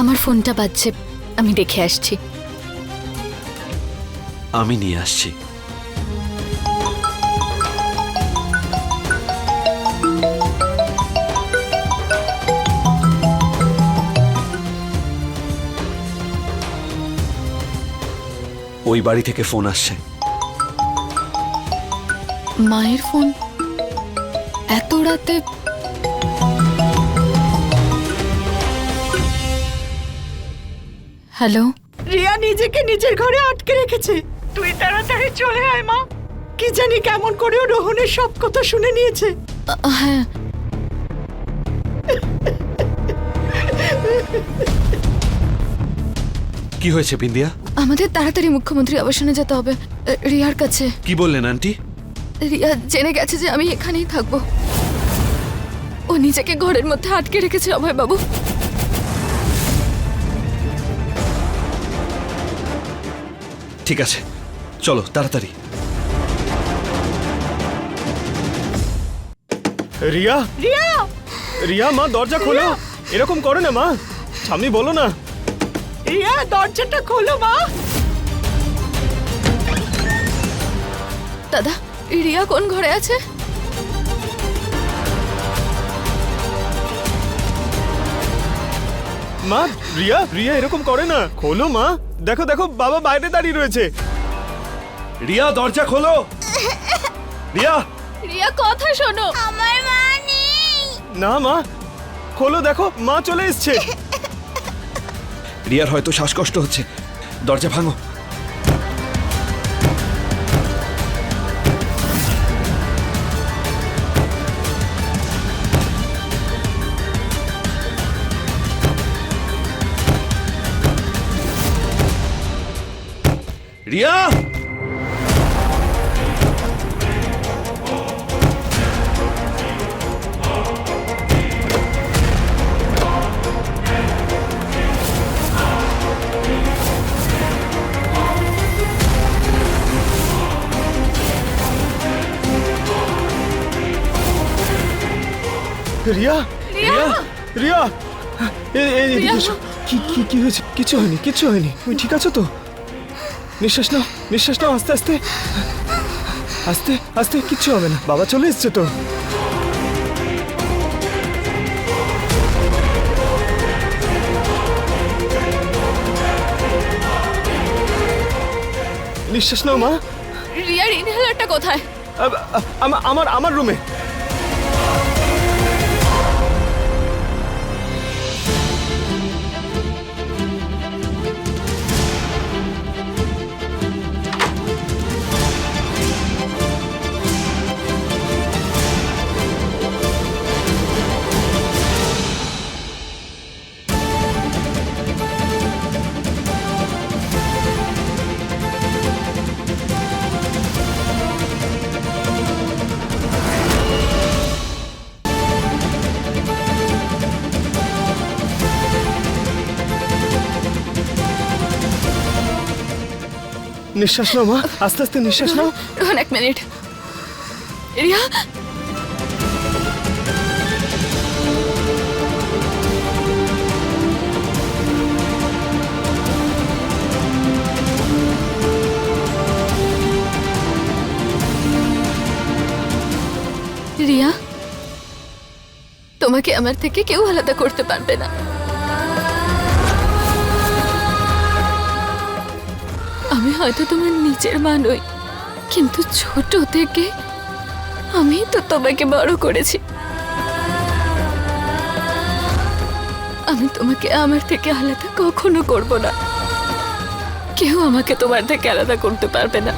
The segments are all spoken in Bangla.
আমার ফোনটা বাজছে। আমি দেখে আসছি। আমি নিয়ে আসছি। ওই বাড়ি থেকে ফোন আসছে। মায়ের ফোন? এত রাতে হ্যালো? রিয়া নিজেকে নিজের ঘরে আটকে রেখেছে। তুই তাড়াতাড়ি চলে আয় মা। কি জানি কেমন করেও রোহনের সব কথা শুনে নিয়েছে। হ্যাঁ। কি হয়েছে বিন্দিয়া? আমাদের তাড়াতাড়ি মুখ্যমন্ত্রী আবাসনে যেতে হবে রিয়ার কাছে। কি বললেন আন্টি? রিয়া জেনে গেছে যে আমি এখানেই থাকব। ও নিজেকে ঘরের মধ্যে আটকে রেখেছে অভয় বাবু ঠিক আছে। চলো তাড়াতাড়ি। রিয়া? রিয়া! রিয়া মা দরজা খোলো। এরকম করো না মা। স্বামী বলো না। রিয়া দরজাটা খোলো মা। দাদা রিয়া কোন ঘরে আছে? মা রিয়া রিয়া এরকম করে না। খোলো মা। দেখো দেখো বাবা বাইরে দাঁড়িয়ে রয়েছে। রিয়া দরজা খোলো। রিয়া। রিয়া কথা শোনো। না মা খোলো দেখো মা চলে এসছে। রিয়ার হয়তো শ্বাসকষ্ট হচ্ছে। দরজা ভাঙো। রিয়া রিয়া রিয়া রিয়া এ- এ- এদিকে এসো। কি কি কি হয়েছে কিছু হয়নি কিছু হয়নি তুমি ঠিক আছো তো নিঃশ্বাস নাও নিঃশ্বাস নাও আস্তে আস্তে। আস্তে আস্তে কিচ্ছু হবে না। বাবা চলে এসছে তো নিঃশ্বাস নাও মা। রিয়ার ইনহেলারটা কোথায়? আ- আ- আমার আমার রুমে। নিঃশ্বাস নাও মা আস্তে আস্তে নিঃশ্বাস নাও রোহন এক মিনিট রিয়া রিয়া তোমাকে আমার থেকে কেউ আলাদা করতে পারবে না হয়তো তোমার নিজের মা নই কিন্তু ছোট থেকে আমি তো তোমাকে বড় করেছি। আমি তোমাকে আমার থেকে আলাদা কখনো করব না। কেউ আমাকে তোমার থেকে আলাদা করতে পারবে না।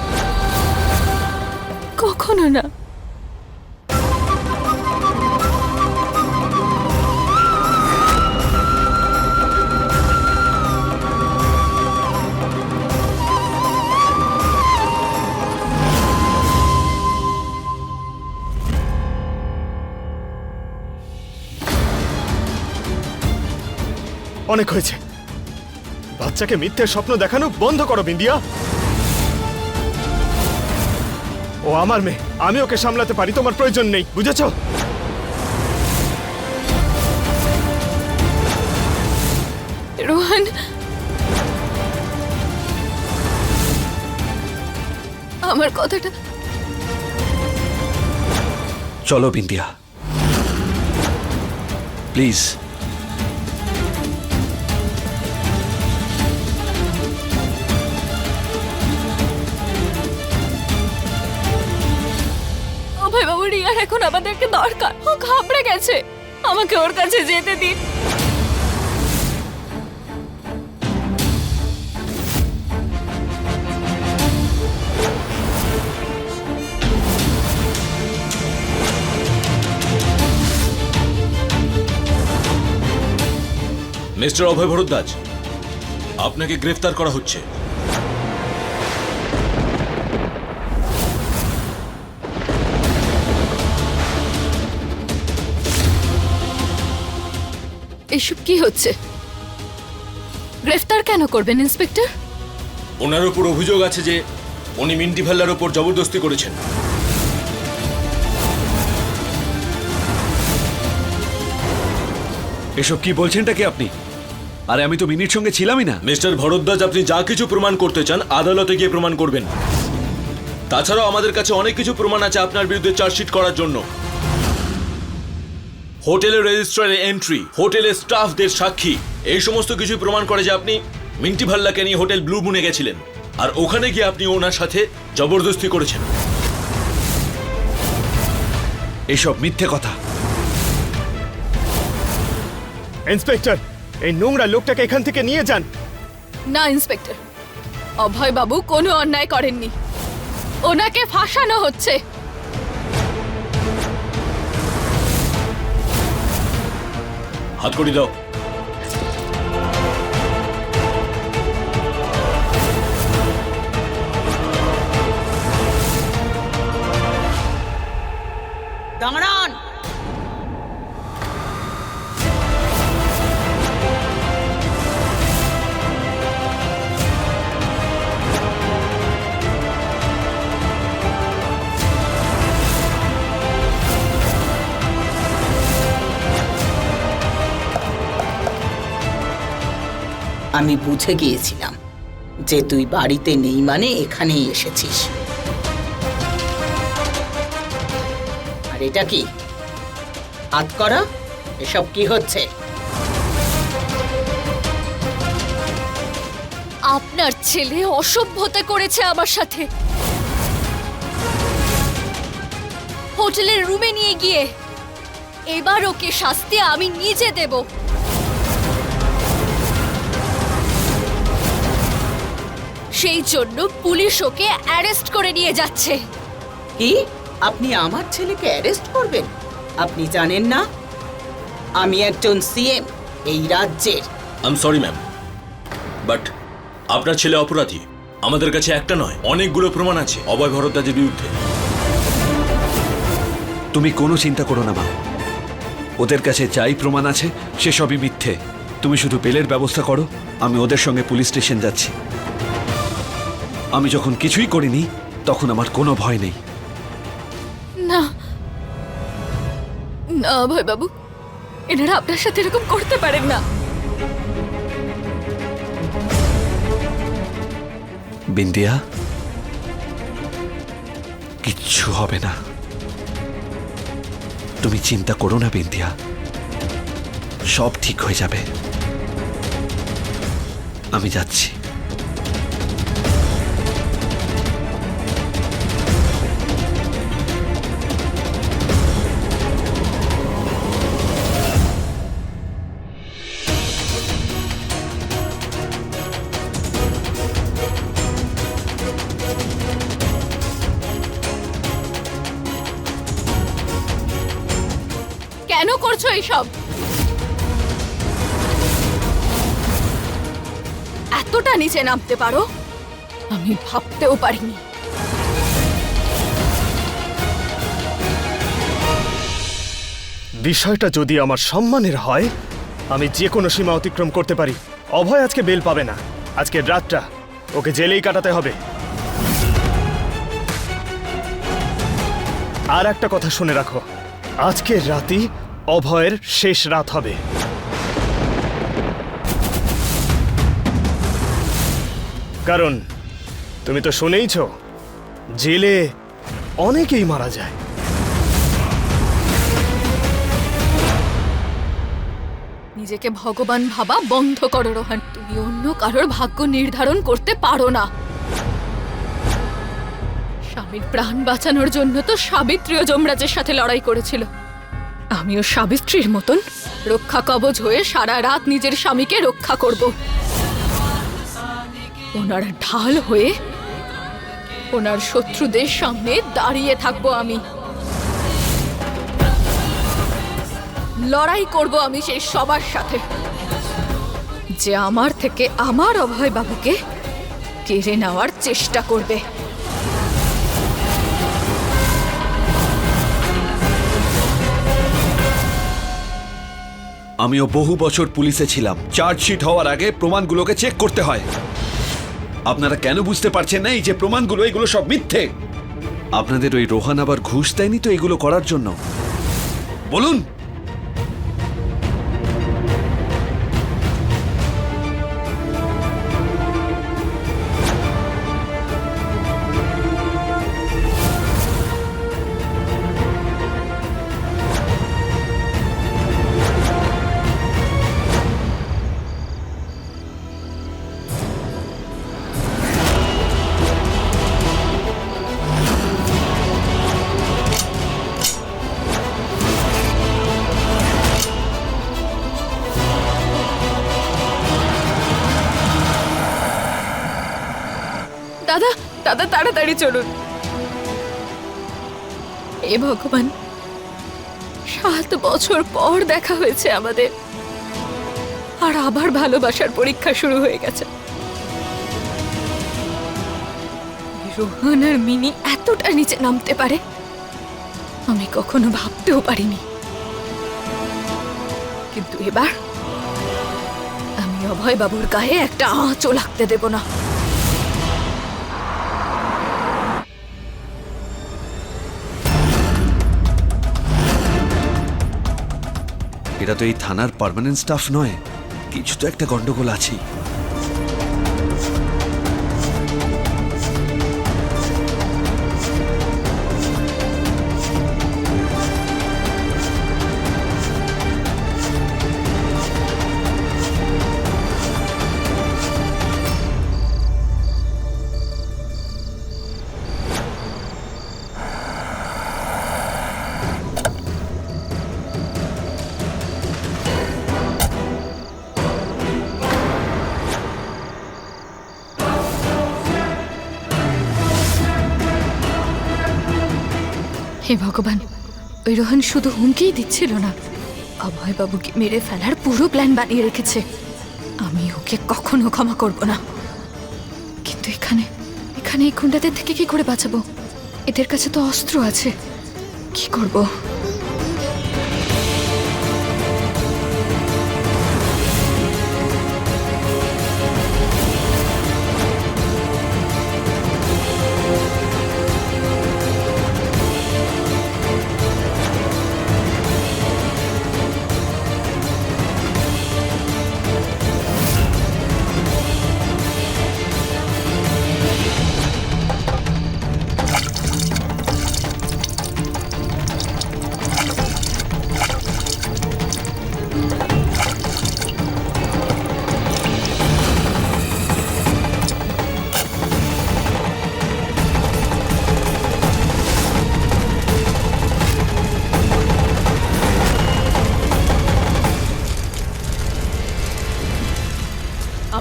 কখনো না। অনেক হয়েছে। বাচ্চাকে মিথ্যে স্বপ্ন দেখানো বন্ধ করো বিন্দিয়া। ও আমার মেয়ে আমি ওকে সামলাতে পারি তোমার প্রয়োজন নেই বুঝেছ? রোহন। আমার কথাটা চলো বিন্দিয়া। প্লিজ। রিয়ার এখন আমাদেরকে দরকার। ও ঘাবড়ে গেছে। আমাকে ওর কাছে যেতে দিন। মিস্টার অভয় ভরদ্বাজ, আপনাকে গ্রেফতার করা হচ্ছে। এসব কি হচ্ছে? গ্রেফতার কেন করবেন ইন্সপেক্টর? ওনার উপর অভিযোগ আছে যে উনি মিন্টি ভাল্লার উপর জবরদস্তি করেছেন। এসব কি বলছেনটা কি আপনি? আরে আমি তো মিনির সঙ্গে ছিলামই না। মিস্টার ভরদ্বাজ আপনি যা কিছু প্রমাণ করতে চান আদালতে গিয়ে প্রমাণ করবেন। তাছাড়াও আমাদের কাছে অনেক কিছু প্রমাণ আছে আপনার বিরুদ্ধে চার্জশিট করার জন্য। হোটেলের রেজিস্ট্রারে এন্ট্রি হোটেলের স্টাফদের সাক্ষী। এই সমস্ত কিছু প্রমাণ করে যে আপনি মিন্টি ভাল্লাকে নিয়ে হোটেল ব্লু মুনে গেছিলেন। আর ওখানে গিয়ে আপনি ওনার সাথে জবরদস্তি করেছেন। এসব মিথ্যে কথা। ইন্সপেক্টর এই নোংরা লোকটাকে এখান থেকে নিয়ে যান। না ইন্সপেক্টর। অভয় বাবু কোনো অন্যায় করেননি। ওনাকে ফাঁসানো হচ্ছে। হাত করি দাও। আমি বুঝে গিয়েছিলাম যে তুই বাড়িতে নেই মানে এখানেই এসেছিস। আর এটা কি? হাত করা? এসব কি হচ্ছে? আপনার ছেলে অসভ্যতা করেছে আমার সাথে। হোটেলের রুমে নিয়ে গিয়ে। এবার ওকে শাস্তি আমি নিজে দেব। সেই জন্য পুলিশ ওকে অ্যারেস্ট করে নিয়ে যাচ্ছে। কি? আপনি আমার ছেলেকে অ্যারেস্ট করবেন? আপনি জানেন না? আমি একজন সিএম এই রাজ্যের। আম সরি ম্যাম বাট আপনার ছেলে অপরাধী। আমাদের কাছে একটা নয় অনেকগুলো প্রমাণ আছে অভয় ভরদ্বাজের বিরুদ্ধে। তুমি কোনো চিন্তা করো না মা ওদের কাছে যাই প্রমাণ আছে সেসবই মিথ্যে। তুমি শুধু বেলের ব্যবস্থা করো আমি ওদের সঙ্গে পুলিশ স্টেশন যাচ্ছি। আমি যখন কিছুই করিনি তখন আমার কোনো ভয় নেই। না। না অভয় বাবু এনারা আপনার সাথে এরকম করতে পারেন না। বিন্দিয়া কিচ্ছু হবে না। তুমি চিন্তা করো না বিন্দিয়া সব ঠিক হয়ে যাবে। আমি যাচ্ছি। কেন করছ এইসব? এতটা নিচে নামতে পারো, আমি ভাবতেও পারিনি। বিষয়টা যদি আমার সম্মানের হয়, আমি যে কোনো সীমা অতিক্রম করতে পারি। অভয় আজকে বেল পাবে না। আজকের রাতটা ওকে জেলেই কাটাতে হবে। আর একটা কথা শুনে রাখো। আজকের রাতই অভয়ের শেষ রাত হবে। কারণ, তুমি তো শুনেইছ, জেলে অনেকেই মারা যায়। নিজেকে ভগবান ভাবা বন্ধ করো, রোহান। তুমি অন্য কারোর ভাগ্য নির্ধারণ করতে পারো না। স্বামীর প্রাণ বাঁচানোর জন্য তো সাবিত্রীও যমরাজের সাথে লড়াই করেছিল। আমিও সাবিত্রীর মতন রক্ষা কবচ হয়ে সারা রাত নিজের স্বামীকে রক্ষা করব। ওনার ঢাল হয়ে ওনার শত্রুদের সামনে দাঁড়িয়ে থাকব আমি। লড়াই করব আমি সেই সবার সাথে। যে আমার থেকে আমার অভয় বাবুকে কেড়ে নেওয়ার চেষ্টা করবে। আমিও বহু বছর পুলিশে ছিলাম। চার্জশিট হওয়ার আগে প্রমাণগুলোকে চেক করতে হয়। আপনারা কেন বুঝতে পারছেন না এই যে প্রমাণগুলো, এগুলো সব মিথ্যে? আপনাদের ওই রোহান আবার ঘুষ দেয়নি তো এগুলো করার জন্য? বলুন! তাড়াতাড়ি চলুন। এ ভগবান, সাত বছর পর দেখা হয়েছে আমাদের। আর আবার ভালোবাসার পরীক্ষা শুরু হয়ে গেছে। রোহন আর মিনি এতটা নিচে নামতে পারে, আমি কখনো ভাবতেও পারিনি। কিন্তু এবার আমি অভয় বাবুর গায়ে একটা আঁচও লাগতে দেব না। এটা তো এই থানার পারমানেন্ট স্টাফ নয়। কিছু তো একটা গন্ডগোল আছেই। হে ভগবান, ওই রোহন শুধু হুমকিই দিচ্ছিল না। অভয় বাবুকে মেরে ফেলার পুরো প্ল্যান বানিয়ে রেখেছে। আমি ওকে কখনো ক্ষমা করব না। কিন্তু এখানে এখানে এই গুন্ডাদের থেকে কি করে বাঁচাবো? এদের কাছে তো অস্ত্র আছে। কি করব?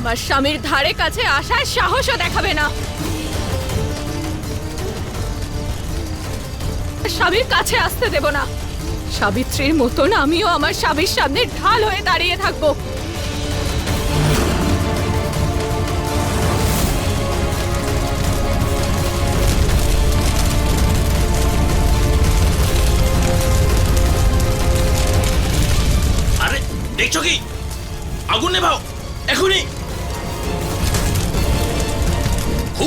আমার স্বামীর ধারে কাছে আসার সাহসও দেখাবে না। স্বামীর কাছে আসতে দেব না। সাবিত্রীর মতন আমিও আমার স্বামীর সামনে ঢাল হয়ে দাঁড়িয়ে থাকব। আগুন নেভাও।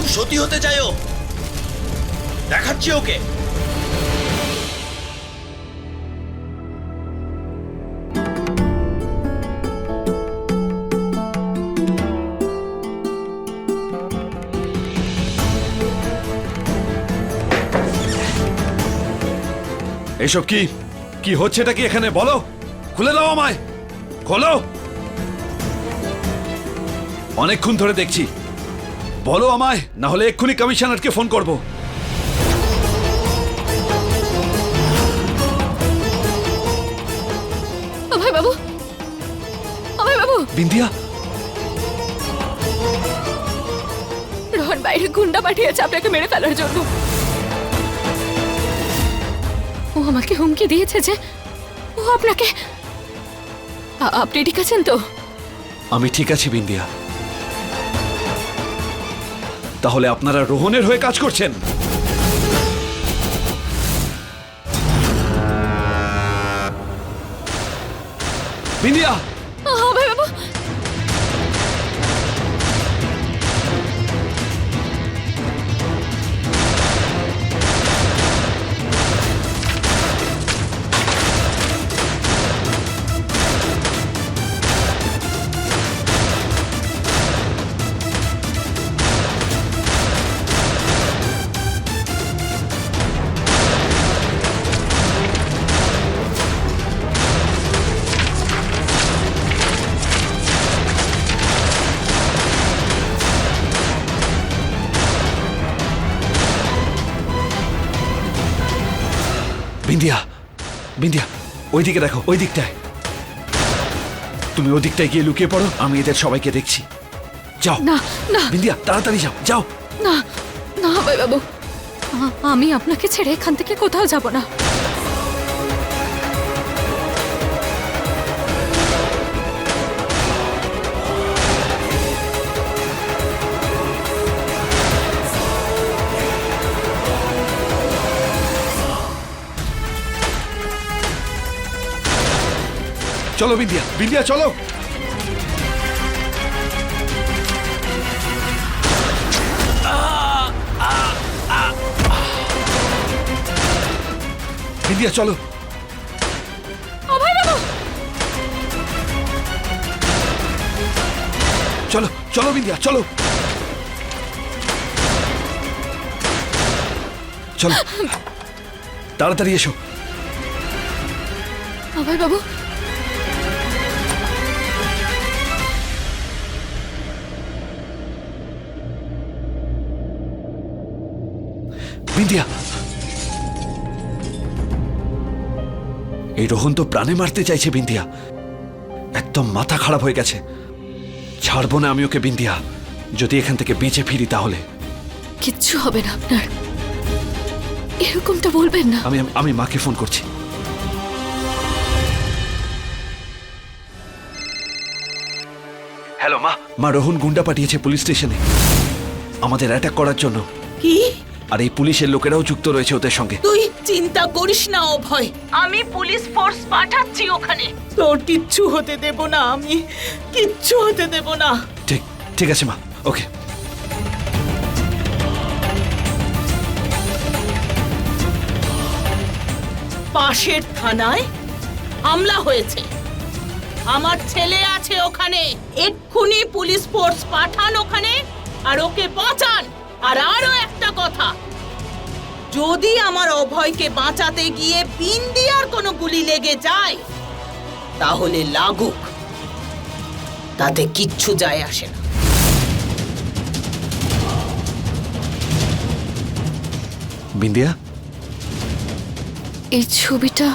খুব সতী হতে চাই ও দেখাচ্ছি ওকে। এসব কি? কি হচ্ছেটা কি এখানে? বলো। খুলে দাও আমায়। খোলো। অনেকক্ষণ ধরে দেখছি। বলো আমায় না হলে এক্ষুনি কমিশনারকে ফোন করব। অভয় বাবু। অভয় বাবু। বিন্দিয়া রোহন বাইরে গুন্ডা পাঠিয়েছে আপনাকে মেরে ফেলার জন্য। ও আমাকে হুমকি দিয়েছে যে ও আপনাকে আপনি ঠিক আছেন তো? আমি ঠিক আছি বিন্দিয়া তাহলে আপনারা রোহনের হয়ে কাজ করছেন। বিন্দিয়া ওইদিকে দেখো ওই দিকটায় তুমি ওই দিকটায় গিয়ে লুকিয়ে পড়ো আমি এদের সবাইকে দেখছি। যাও। না না। বিন্দিয়া তাড়াতাড়ি যাও যাও। না না ভাই বাবু। আমি আপনাকে ছেড়ে এখান থেকে কোথাও যাব না। চলো বিন্দিয়া বিন্দিয়া চলো। বিন্দিয়া চলো। চলো চলো বিন্দিয়া চলো। চলো। তাড়াতাড়ি এসো। অভয় বাবু! বিন্দিয়া এই রোহন তো প্রাণে মারতে চাইছে বিন্দিয়া একদম মাথা খারাপ হয়ে গেছে। ছাড়বো না আমি ওকে বিন্দিয়া যদি এখান থেকে বেঁচে ফিরি তাহলে। কিচ্ছু হবে না আপনার। এরকমটা বলবেন না। আমি আমি মাকে ফোন করছি। হ্যালো মা। মা রোহন গুন্ডা পাঠিয়েছে পুলিশ স্টেশনে। আমাদের অ্যাটাক করার জন্য। কি? আর এই পুলিশের লোকেরাও যুক্ত রয়েছে ওদের সঙ্গে। তুই চিন্তা করিস না অভয়। আমি পুলিশ ফোর্স পাঠাচ্ছি ওখানে। তোর কিচ্ছু হতে দেব না আমি কিচ্ছু হতে দেব না। ঠিক ঠিক আছে মা ওকে। পাশের থানায় হামলা হয়েছে। আমার ছেলে আছে ওখানে। এক্ষুনি পুলিশ ফোর্স পাঠান ওখানে আর ওকে বাঁচান। আর আরও একটা কথা। যদি আমার অভয়কে বাঁচাতে গিয়ে বিন্দিয়ার কোনো গুলি লেগে যায় তাহলে লাগুক। তাতে কিচ্ছু যায় আসে না। বিন্দিয়া? এই ছবিটা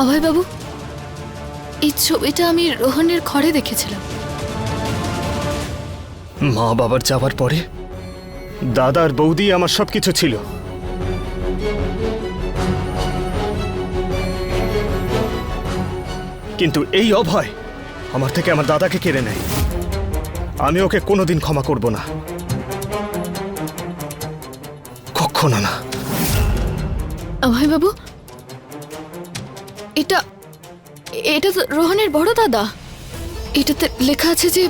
অভয় বাবু এই ছবিটা আমি রোহনের ঘরে দেখেছিলাম। মা বাবার যাওয়ার পরে দাদার বৌদি আমার সব কিছু ছিল। কিন্তু এই অভয় আমার থেকে আমার দাদাকে কেড়ে নেয়। আমি ওকে কোনোদিন ক্ষমা করব না। কখনো না। বাবু এটা এটা তো রোহনের বড় দাদা। এটাতে লেখা আছে যে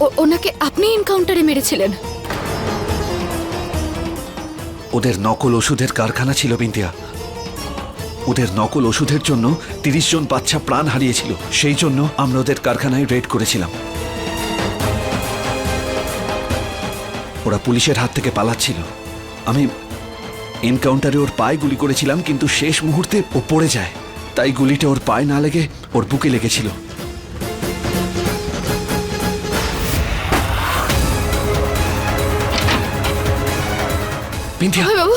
ওনাকে আপনি এনকাউন্টারে মেরেছিলেন। ওদের নকল ওষুধের কারখানা ছিল বিন্দিয়া ওদের নকল ওষুধের জন্য তিরিশ জন বাচ্চা প্রাণ হারিয়েছিল। সেই জন্য আমরা ওদের কারখানায় রেড করেছিলাম। ওরা পুলিশের হাত থেকে পালাচ্ছিল। আমি এনকাউন্টারে ওর পায়ে গুলি করেছিলাম, কিন্তু শেষ মুহূর্তে ও পড়ে যায়। তাই গুলিটা ওর পায়ে না লেগে ওর বুকে লেগেছিল। বিন্ধিয়া বাবু